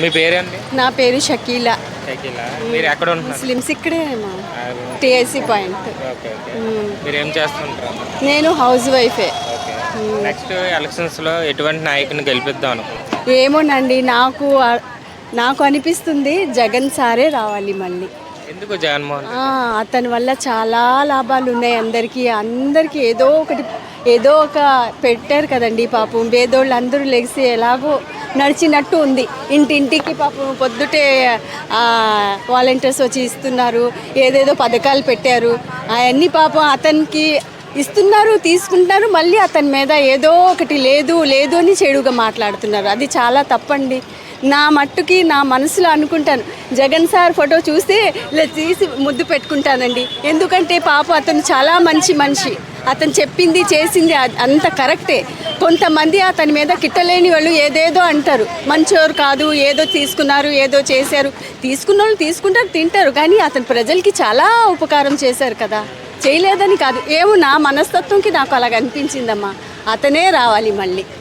మీ పేరేంటి నా పేరు షకీలా. షకీలా. మీరు ఎక్కడ ఉంటున్నారు? ముస్లిమ్స్ ఇక్కడే మా పాయింట్. Okay okay. మీరు ఏం చేస్తుంటారు? నేను హౌస్ వైఫే. ఓకే. నెక్స్ట్ ఎలక్షన్స్లో ఎటువంటి నాయకుని గెలిపిద్దాం ఏమోనండి నాకు నాకు అనిపిస్తుంది జగన్ సారే రావాలి మళ్ళీ. ఎందుకు జగన్మోహన్ అతని వల్ల చాలా లాభాలు ఉన్నాయి అందరికీ. అందరికీ ఏదో ఒకటి ఏదో ఒక పెట్టారు కదండి పాపం. పేదోళ్ళు అందరూ లెగిసి ఎలాగో నడిచినట్టు ఉంది. ఇంటింటికి పాపం పొద్దుటే వాలంటీర్స్ వచ్చి ఇస్తున్నారు. ఏదేదో పథకాలు పెట్టారు. అవన్నీ పాపం అతనికి ఇస్తున్నారు తీసుకుంటున్నారు. మళ్ళీ అతని మీద ఏదో ఒకటి లేదు లేదు అని చెడుగా మాట్లాడుతున్నారు. అది చాలా తప్పండి. నా మట్టుకి నా మనసులో అనుకుంటాను. జగన్ సార్ ఫోటో చూస్తే ఇలా తీసి ముద్దు పెట్టుకుంటానండి. ఎందుకంటే పాప అతను చాలా మంచి మనిషి. అతను చెప్పింది చేసింది అంత కరెక్టే. కొంతమంది అతని మీద కిట్టలేని వాళ్ళు ఏదేదో అంటారు. మంచోరు కాదు ఏదో తీసుకున్నారు ఏదో చేశారు. తీసుకున్న వాళ్ళు తీసుకుంటారు తింటారు. కానీ అతను ప్రజలకి చాలా ఉపకారం చేశారు కదా. చేయలేదని కాదు. ఏమో నా మనస్తత్వంకి నాకు అలాగ అనిపించిందమ్మా. అతనే రావాలి మళ్ళీ.